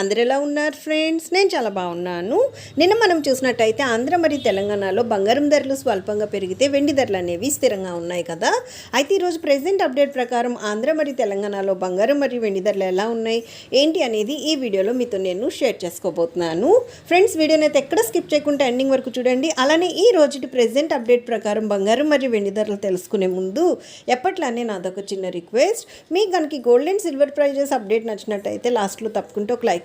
అందరు ఎలా ఉన్నారు ఫ్రెండ్స్? నేను చాలా బాగున్నాను. నిన్న మనం చూసినట్టయితే ఆంధ్ర మరియు తెలంగాణలో బంగారం ధరలు స్వల్పంగా పెరిగితే వెండి ధరలు అనేవి స్థిరంగా ఉన్నాయి కదా. అయితే ఈరోజు ప్రెసెంట్ అప్డేట్ ప్రకారం ఆంధ్ర మరియు తెలంగాణలో బంగారం మరియు వెండి ధరలు ఎలా ఉన్నాయి? ఏంటి అనేది ఈ వీడియోలో మీతో నేను షేర్ చేసుకోబోతున్నాను. ఫ్రెండ్స్ వీడియోని అయితే ఎక్కడ స్కిప్ చేయకుండా ఎండింగ్ వరకు చూడండి. అలానే ఈ రోజుటి ప్రెసెంట్ అప్డేట్ ప్రకారం బంగారం మరియు వెండి ధరలు తెలుసుకునే ముందు ఎప్పట్లానే నాదొక చిన్న రిక్వెస్ట్. మీకు కనుక gold and silver prices update నచ్చినట్టయితే లాస్ట్లో తప్పకుండా ఒక లైక్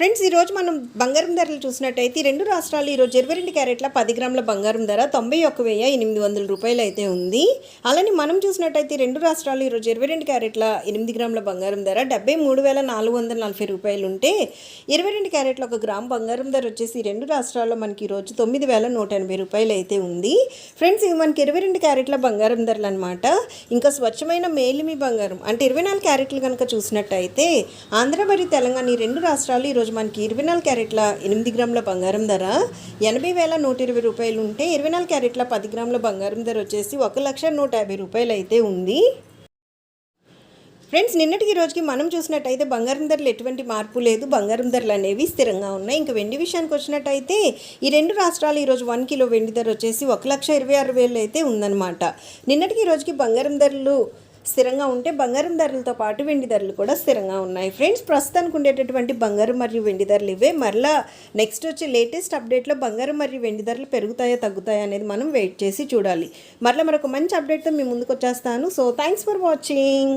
ఫ్రెండ్స్ ఈరోజు మనం బంగారం ధరలు చూసినట్టయితే రెండు రాష్ట్రాలు ఈరోజు ఇరవై రెండు క్యారెట్ల పది గ్రాముల బంగారం ధర తొంభై ఒక్క వెయ్యి ఎనిమిది వందల రూపాయలు అయితే ఉంది. అలానే మనం చూసినట్టయితే రెండు రాష్ట్రాలు ఈరోజు ఇరవై రెండు క్యారెట్ల ఎనిమిది గ్రాముల బంగారం ధర డెబ్బై మూడు వేల నాలుగు వందల నలభై రూపాయలు ఉంటే ఇరవై రెండు క్యారెట్ల ఒక గ్రామ్ బంగారం ధర వచ్చేసి రెండు రాష్ట్రాల్లో మనకి ఈరోజు తొమ్మిది వేల నూట ఎనభై రూపాయలు అయితే ఉంది. ఫ్రెండ్స్ ఇవి మనకి ఇరవై రెండు క్యారెట్ల బంగారం ధరలు అనమాట ఇంకా స్వచ్ఛమైన మేలిమి బంగారం అంటే ఇరవై నాలుగు క్యారెట్లు కనుక చూసినట్టయితే ఆంధ్ర మరియు తెలంగాణ ఈ రెండు రాష్ట్రాలు ఈరోజు ఈరోజు మనకి ఇరవై నాలుగు క్యారెట్ల ఎనిమిది గ్రాముల బంగారం ధర. ఎనభై వేల నూట ఇరవై రూపాయలు ఉంటే ఇరవై నాలుగు క్యారెట్ల పది గ్రాముల బంగారం ధర వచ్చేసి ఒక లక్ష నూట యాభై రూపాయలు అయితే ఉంది. ఫ్రెండ్స్ నిన్నటికి రోజుకి మనం చూసినట్టయితే బంగారం ధరలు ఎటువంటి మార్పు లేదు. బంగారం ధరలు అనేవి స్థిరంగా ఉన్నాయి. ఇంకా వెండి విషయానికి వచ్చినట్టయితే ఈ రెండు రాష్ట్రాలు ఈరోజు వన్ కిలో వెండి ధర వచ్చేసి ఒక లక్ష ఇరవై ఆరు వేలు అయితే ఉందన్నమాట. నిన్నటికి రోజుకి బంగారం ధరలు స్థిరంగా ఉంటే బంగారం ధరలతో పాటు వెండి ధరలు కూడా స్థిరంగా ఉన్నాయి. ఫ్రెండ్స్ ప్రస్తుతానికి ఉండేటటువంటి బంగారం మరియు వెండి ధరలు ఇవే. మరలా నెక్స్ట్ వచ్చే లేటెస్ట్ అప్డేట్లో బంగారం మరియు వెండి ధరలు పెరుగుతాయా తగ్గుతాయా అనేది మనం వెయిట్ చేసి చూడాలి. మరలా మరొక మంచి అప్డేట్తో మీ ముందుకు వచ్చేస్తాను. So thanks for watching